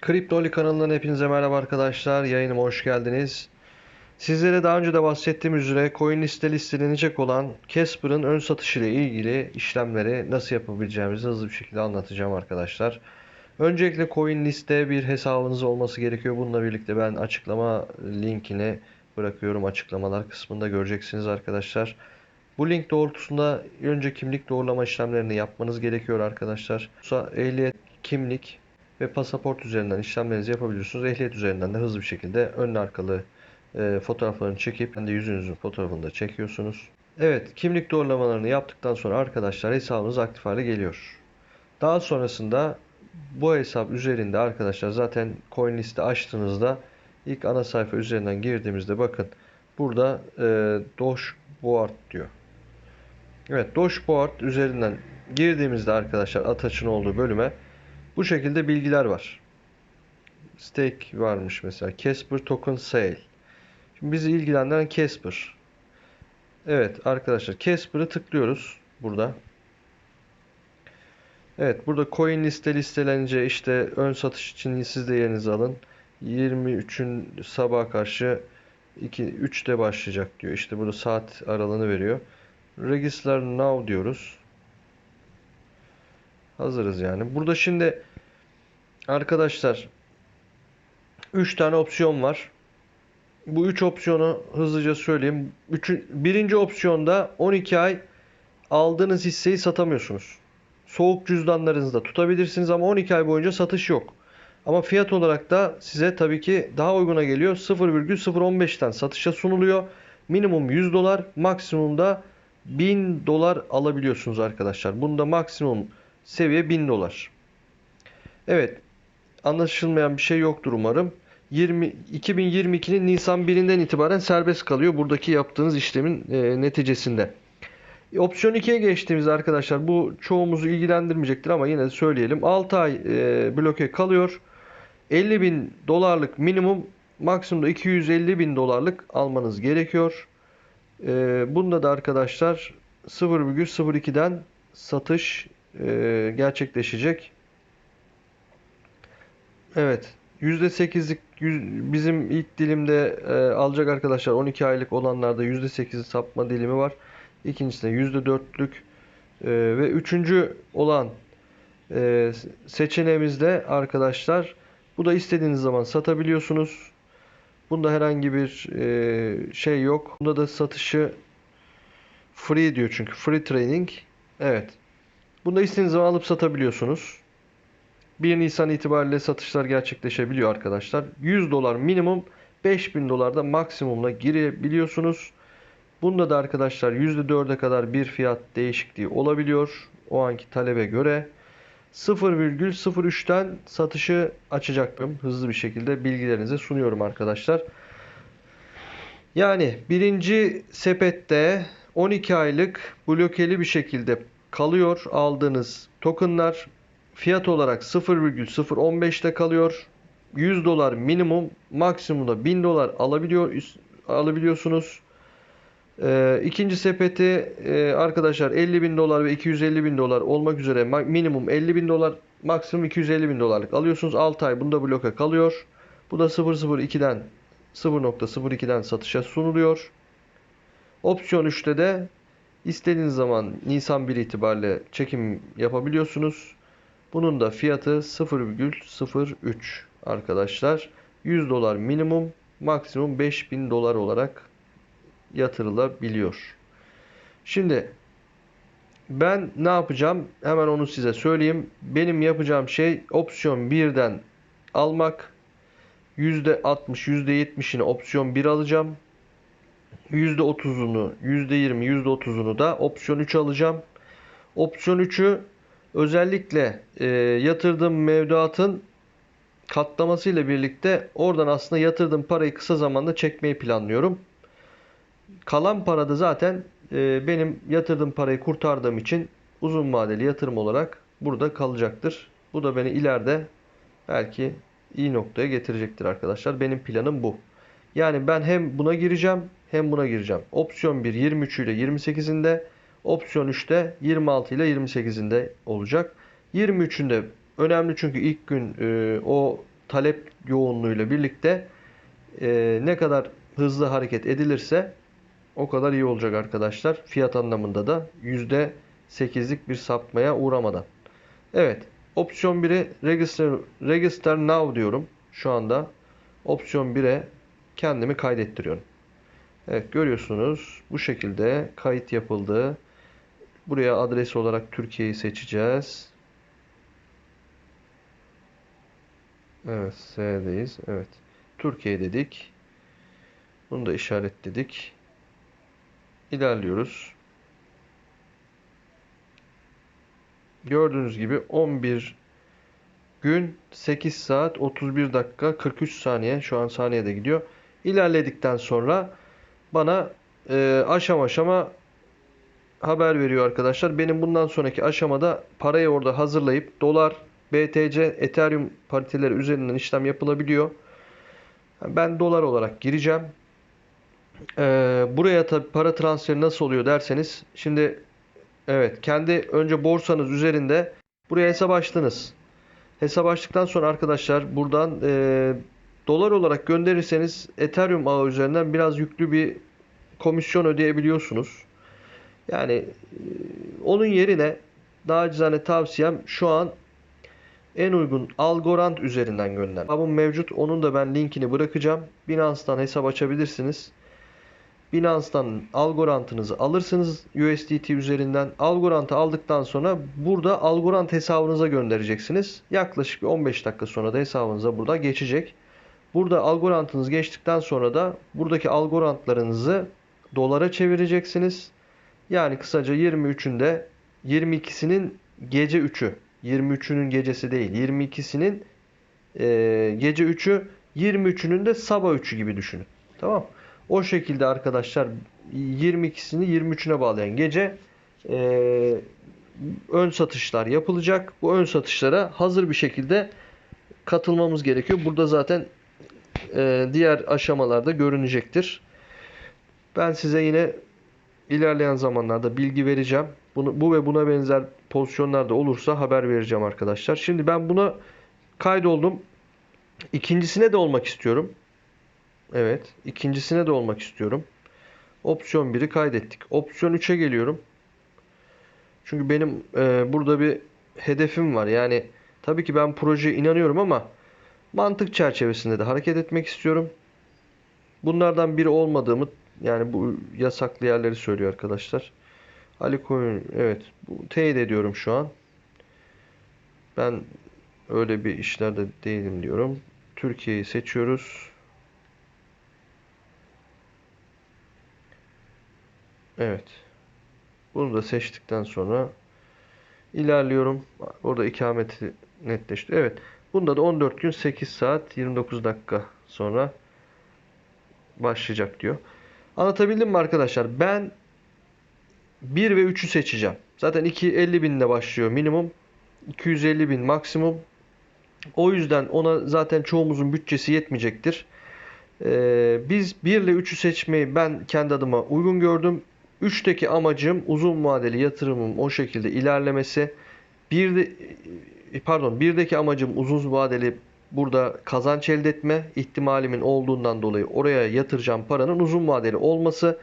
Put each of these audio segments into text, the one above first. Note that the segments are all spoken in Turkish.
Kriptoli kanalından hepinize merhaba arkadaşlar. Yayınıma hoş geldiniz. Sizlere daha önce de bahsettiğim üzere coin liste listelenecek olan Casper'ın ön satışı ile ilgili işlemleri nasıl yapabileceğimizi hızlı bir şekilde anlatacağım arkadaşlar. Öncelikle coin liste bir hesabınız olması gerekiyor. Bununla birlikte ben açıklama linkini bırakıyorum. Açıklamalar kısmında göreceksiniz arkadaşlar. Bu link doğrultusunda önce kimlik doğrulama işlemlerini yapmanız gerekiyor arkadaşlar. Ehliyet, kimlik ve pasaport üzerinden işlemlerinizi yapabiliyorsunuz. Ehliyet üzerinden de hızlı bir şekilde ön arkalı e, fotoğraflarını çekip hem yüzünüzün fotoğrafını da çekiyorsunuz. Evet, kimlik doğrulamalarını yaptıktan sonra arkadaşlar hesabınız aktif hale geliyor. Daha sonrasında bu hesap üzerinde arkadaşlar zaten coin liste açtığınızda ilk ana sayfa üzerinden girdiğimizde bakın burada e, Dashboard diyor. Evet Dashboard üzerinden girdiğimizde arkadaşlar Ataç'ın olduğu bölüme bu şekilde bilgiler var. Stake varmış mesela. Casper Token Sale. Şimdi bizi ilgilendiren Casper. Evet arkadaşlar Casper'ı tıklıyoruz burada. Evet burada coin liste listelenece işte ön satış için siz de yerinizi alın. 23'ün sabah karşı 2 3'te başlayacak diyor. İşte burada saat aralığını veriyor. Register now diyoruz. Hazırız yani. Burada şimdi arkadaşlar 3 tane opsiyon var. Bu 3 opsiyonu hızlıca söyleyeyim. Üçün, birinci opsiyonda 12 ay aldığınız hisseyi satamıyorsunuz. Soğuk cüzdanlarınızda tutabilirsiniz ama 12 ay boyunca satış yok. Ama fiyat olarak da size tabii ki daha uyguna geliyor. 0,015'ten satışa sunuluyor. Minimum 100 dolar, maksimumda 1000 dolar alabiliyorsunuz arkadaşlar. Bunda maksimum seviye 1000 dolar. Evet, anlaşılmayan bir şey yoktur umarım. 20 2022'nin Nisan 1'inden itibaren serbest kalıyor buradaki yaptığınız işlemin e, neticesinde. Opsiyon 2'ye geçtiğimizde arkadaşlar bu çoğumuzu ilgilendirmeyecektir ama yine de söyleyelim. 6 ay e, bloke kalıyor. 50 bin dolarlık minimum maksimumda 250 bin dolarlık almanız gerekiyor. E, bunda da arkadaşlar 0,02'den satış e, gerçekleşecek. Evet. %8'lik bizim ilk dilimde e, alacak arkadaşlar 12 aylık olanlarda %8 sapma dilimi var. İkincisinde %4'lük e, ve üçüncü olan e, seçeneğimizde arkadaşlar bu da istediğiniz zaman satabiliyorsunuz. Bunda herhangi bir e, şey yok. Bunda da satışı free diyor çünkü free trading. Evet. Bunda istediğiniz zaman alıp satabiliyorsunuz. 1 Nisan itibariyle satışlar gerçekleşebiliyor arkadaşlar. 100 dolar minimum 5000 dolarda maksimumla girebiliyorsunuz. Bunda da arkadaşlar %4'e kadar bir fiyat değişikliği olabiliyor. O anki talebe göre. 0,03'ten satışı açacaktım. Hızlı bir şekilde bilgilerinize sunuyorum arkadaşlar. Yani birinci sepette 12 aylık blokeli bir şekilde kalıyor aldığınız tokenlar. Fiyat olarak 0,015'te kalıyor. 100 dolar minimum, maksimumda 1000 dolar alabiliyor alabiliyorsunuz. Ee, ikinci sepeti e, arkadaşlar 50 bin dolar ve 250 bin dolar olmak üzere minimum 50 bin dolar, maksimum 250 bin dolarlık alıyorsunuz. 6 ay bunda bloka kalıyor. Bu da 0.02'den 0.02'den satışa sunuluyor. Opsiyon 3'te de istediğiniz zaman Nisan 1 itibariyle çekim yapabiliyorsunuz. Bunun da fiyatı 0,03 arkadaşlar. 100 dolar minimum, maksimum 5000 dolar olarak yatırılabiliyor. Şimdi ben ne yapacağım? Hemen onu size söyleyeyim. Benim yapacağım şey opsiyon 1'den almak. %60, %70'ini opsiyon 1 alacağım. %30'unu, %20, %30'unu da opsiyon 3 alacağım. Opsiyon 3'ü özellikle e, yatırdığım mevduatın katlamasıyla birlikte oradan aslında yatırdığım parayı kısa zamanda çekmeyi planlıyorum. Kalan para da zaten e, benim yatırdığım parayı kurtardığım için uzun vadeli yatırım olarak burada kalacaktır. Bu da beni ileride belki iyi noktaya getirecektir arkadaşlar. Benim planım bu. Yani ben hem buna gireceğim hem buna gireceğim. Opsiyon 1 23 ile 28'inde Opsiyon 3'te 26 ile 28'inde olacak. 23'ünde önemli çünkü ilk gün e, o talep yoğunluğuyla birlikte e, ne kadar hızlı hareket edilirse o kadar iyi olacak arkadaşlar. Fiyat anlamında da %8'lik bir sapmaya uğramadan. Evet. Opsiyon 1'e register, register now diyorum. Şu anda opsiyon 1'e kendimi kaydettiriyorum. Evet görüyorsunuz bu şekilde kayıt yapıldı. Buraya adres olarak Türkiye'yi seçeceğiz. Evet S'deyiz. Evet. Türkiye dedik. Bunu da işaretledik. İlerliyoruz. Gördüğünüz gibi 11 gün 8 saat 31 dakika 43 saniye şu an saniyede gidiyor. İlerledikten sonra bana e, aşama aşama haber veriyor arkadaşlar. Benim bundan sonraki aşamada parayı orada hazırlayıp dolar, BTC, Ethereum pariteleri üzerinden işlem yapılabiliyor. Ben dolar olarak gireceğim. Ee, buraya tabi para transferi nasıl oluyor derseniz şimdi evet kendi önce borsanız üzerinde buraya hesap açtınız. Hesap açtıktan sonra arkadaşlar buradan e, dolar olarak gönderirseniz Ethereum ağı üzerinden biraz yüklü bir komisyon ödeyebiliyorsunuz. Yani e, onun yerine daha acizane tavsiyem şu an en uygun Algorand üzerinden gönder. Hesabım mevcut. Onun da ben linkini bırakacağım. Binance'dan hesap açabilirsiniz. Binance'dan Algorand'ınızı alırsınız USDT üzerinden. Algorand'ı aldıktan sonra burada Algorand hesabınıza göndereceksiniz. Yaklaşık 15 dakika sonra da hesabınıza burada geçecek. Burada Algorand'ınız geçtikten sonra da buradaki Algorand'larınızı dolara çevireceksiniz. Yani kısaca 23'ünde 22'sinin gece 3'ü 23'ünün gecesi değil 22'sinin e, gece 3'ü 23'ünün de sabah 3'ü gibi düşünün. Tamam O şekilde arkadaşlar 22'sini 23'üne bağlayan gece e, ön satışlar yapılacak. Bu ön satışlara hazır bir şekilde katılmamız gerekiyor. Burada zaten e, diğer aşamalarda görünecektir. Ben size yine ilerleyen zamanlarda bilgi vereceğim. Bunu, bu ve buna benzer pozisyonlarda olursa haber vereceğim arkadaşlar. Şimdi ben buna kaydoldum. İkincisine de olmak istiyorum. Evet. ikincisine de olmak istiyorum. Opsiyon 1'i kaydettik. Opsiyon 3'e geliyorum. Çünkü benim e, burada bir hedefim var. Yani tabii ki ben projeye inanıyorum ama mantık çerçevesinde de hareket etmek istiyorum. Bunlardan biri olmadığımı yani bu yasaklı yerleri söylüyor arkadaşlar. Ali Koyun evet bu teyit ediyorum şu an. Ben öyle bir işlerde değilim diyorum. Türkiye'yi seçiyoruz. Evet. Bunu da seçtikten sonra ilerliyorum. Orada ikameti netleşti. Evet. Bunda da 14 gün 8 saat 29 dakika sonra başlayacak diyor. Anlatabildim mi arkadaşlar? Ben 1 ve 3'ü seçeceğim. Zaten 2 50 binle başlıyor minimum. 250 bin maksimum. O yüzden ona zaten çoğumuzun bütçesi yetmeyecektir. Ee, biz 1 ile 3'ü seçmeyi ben kendi adıma uygun gördüm. 3'teki amacım uzun vadeli yatırımım o şekilde ilerlemesi. Bir de, pardon 1'deki amacım uzun vadeli burada kazanç elde etme ihtimalimin olduğundan dolayı oraya yatıracağım paranın uzun vadeli olması.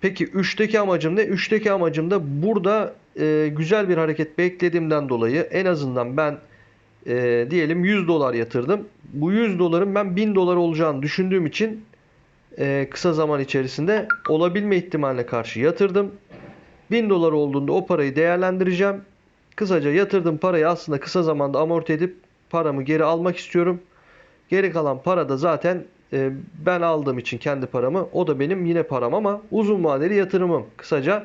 Peki 3'teki amacım ne? 3'teki amacım da burada e, güzel bir hareket beklediğimden dolayı en azından ben e, diyelim 100 dolar yatırdım. Bu 100 doların ben 1000 dolar olacağını düşündüğüm için e, kısa zaman içerisinde olabilme ihtimaline karşı yatırdım. 1000 dolar olduğunda o parayı değerlendireceğim. Kısaca yatırdığım parayı aslında kısa zamanda amorti edip paramı geri almak istiyorum. Geri kalan para da zaten e, ben aldığım için kendi paramı o da benim yine param ama uzun vadeli yatırımım. Kısaca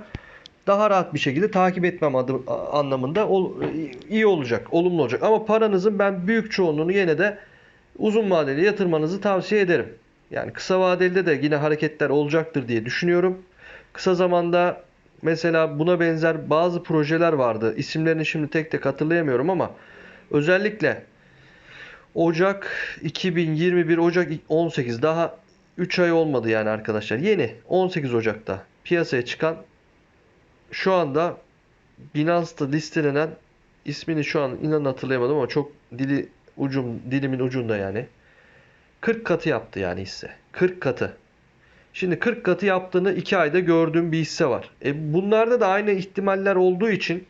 daha rahat bir şekilde takip etmem adım, anlamında ol, iyi olacak, olumlu olacak. Ama paranızın ben büyük çoğunluğunu yine de uzun vadeli yatırmanızı tavsiye ederim. Yani kısa vadeli de yine hareketler olacaktır diye düşünüyorum. Kısa zamanda mesela buna benzer bazı projeler vardı. İsimlerini şimdi tek tek hatırlayamıyorum ama özellikle Ocak 2021 Ocak 18 daha 3 ay olmadı yani arkadaşlar. Yeni 18 Ocak'ta piyasaya çıkan şu anda Binance'da listelenen ismini şu an inan hatırlayamadım ama çok dili ucum dilimin ucunda yani. 40 katı yaptı yani hisse. 40 katı. Şimdi 40 katı yaptığını 2 ayda gördüğüm bir hisse var. E bunlarda da aynı ihtimaller olduğu için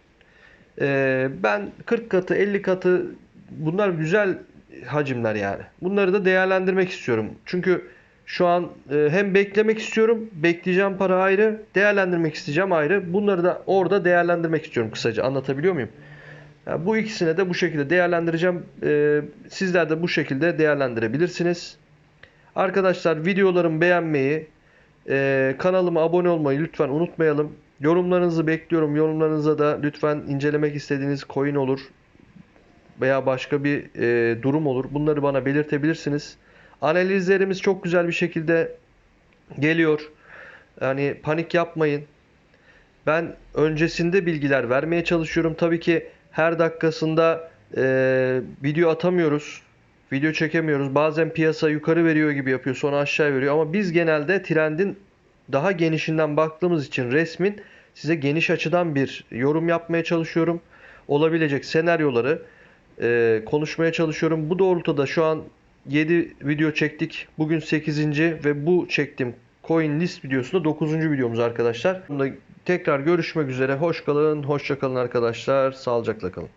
e, ben 40 katı 50 katı bunlar güzel hacimler yani. Bunları da değerlendirmek istiyorum. Çünkü şu an e, hem beklemek istiyorum, bekleyeceğim para ayrı, değerlendirmek isteyeceğim ayrı. Bunları da orada değerlendirmek istiyorum kısaca. Anlatabiliyor muyum? Yani bu ikisine de bu şekilde değerlendireceğim. E, sizler de bu şekilde değerlendirebilirsiniz. Arkadaşlar videolarımı beğenmeyi, e, kanalıma abone olmayı lütfen unutmayalım. Yorumlarınızı bekliyorum. Yorumlarınıza da lütfen incelemek istediğiniz coin olur veya başka bir e, durum olur. Bunları bana belirtebilirsiniz. Analizlerimiz çok güzel bir şekilde geliyor. Yani panik yapmayın. Ben öncesinde bilgiler vermeye çalışıyorum. Tabii ki her dakikasında e, video atamıyoruz. Video çekemiyoruz. Bazen piyasa yukarı veriyor gibi yapıyor, sonra aşağı veriyor. Ama biz genelde trendin daha genişinden baktığımız için resmin size geniş açıdan bir yorum yapmaya çalışıyorum. Olabilecek senaryoları e, konuşmaya çalışıyorum. Bu doğrultuda şu an 7 video çektik. Bugün 8. ve bu çektiğim coin list videosu da 9. videomuz arkadaşlar. Bunda tekrar görüşmek üzere. Hoş kalın, hoşça kalın arkadaşlar. Sağlıcakla kalın.